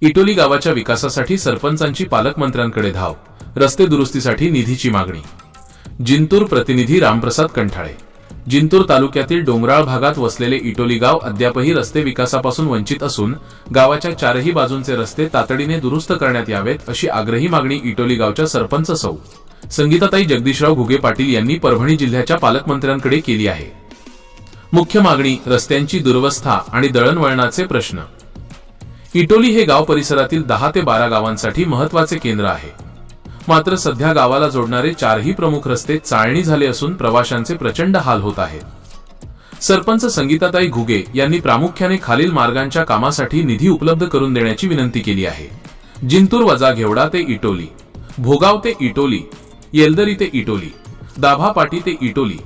इटोली गावाच्या विकासासाठी सरपंचांची पालकमंत्र्यांकडे धाव. रस्ते दुरुस्तीसाठी निधीची मागणी. जिंतूर प्रतिनिधी रामप्रसाद कंठाळे. जिंतूर तालुक्यातील डोंगराळ भागात वसलेले इटोली गाव अद्यापही रस्ते विकासापासून वंचित असून गावाच्या चारही बाजूंचे रस्ते तातडीने दुरुस्त करण्यात यावेत अशी आग्रही मागणी इटोली गावच्या सरपंच सौ. संगीताताई जगदीशराव घुगे पाटील यांनी परभणी जिल्ह्याच्या पालकमंत्र्यांकडे केली आहे. मुख्य मागणी रस्त्यांची दुरवस्था आणि दळणवळणाचे प्रश्न. इटोली हे गाव परिसरातील दहा ते बारा गावांसाठी महत्त्वाचे केंद्र आहे. मात्र सध्या गावाला जोडणारे चारही प्रमुख रस्ते चाळणी झाले असून प्रवाशांचे प्रचंड हाल होत आहेत. सरपंच संगीताताई घुगे यांनी प्रामुख्याने खालील मार्गांच्या कामासाठी निधी उपलब्ध करून देण्याची विनंती केली आहे. जिंतूर वजा घेवडा ते इटोली भोगाव ते इटोली येलदरी ते इटोली दाभा पाटी ते इटोली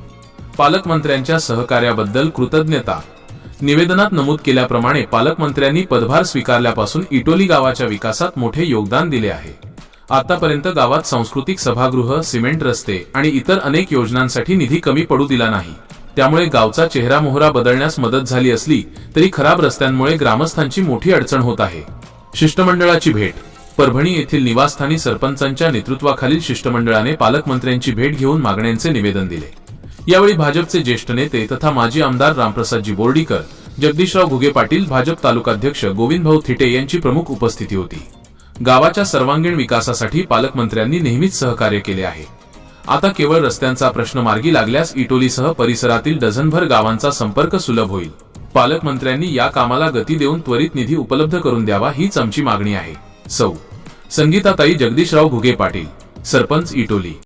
पालकमंत्र्यांच्या सहकार्याबद्दल कृतज्ञता निवेदनात नमूद केल्याप्रमाणे पालकमंत्र्यांनी पदभार स्वीकारल्यापासून इटोली गावाच्या विकासात मोठे योगदान दिले आहे. आतापर्यंत गावात सांस्कृतिक सभागृह सिमेंट रस्ते आणि इतर अनेक योजनांसाठी निधी कमी पडू दिला नाही. त्यामुळे गावचा चेहरा मोहरा बदलण्यास मदत झाली असली तरी खराब रस्त्यांमुळे ग्रामस्थांची मोठी अडचण होत आहे. शिष्टमंडळाची भेट. परभणी येथील निवासस्थानी सरपंचांच्या नेतृत्वाखालील शिष्टमंडळाने पालकमंत्र्यांची भेट घेऊन मागण्यांचे निवेदन दिले. यावेळी भाजपचे ज्येष्ठ नेते तथा माजी आमदार रामप्रसादजी बोर्डीकर जगदीशराव घुगे पाटील भाजप तालुकाध्यक्ष गोविंदभाऊ थिटे यांची प्रमुख उपस्थिती होती. गावाच्या सर्वांगीण विकासासाठी पालकमंत्र्यांनी नेहमीच सहकार्य केले आहे. आता केवळ रस्त्यांचा प्रश्न मार्गी लागल्यास इटोलीसह परिसरातील डझनभर गावांचा संपर्क सुलभ होईल. पालकमंत्र्यांनी या कामाला गती देऊन त्वरित निधी उपलब्ध करून द्यावा हीच आमची मागणी आहे. सौ. संगीताताई जगदीशराव घुगे पाटील. सरपंच इटोली.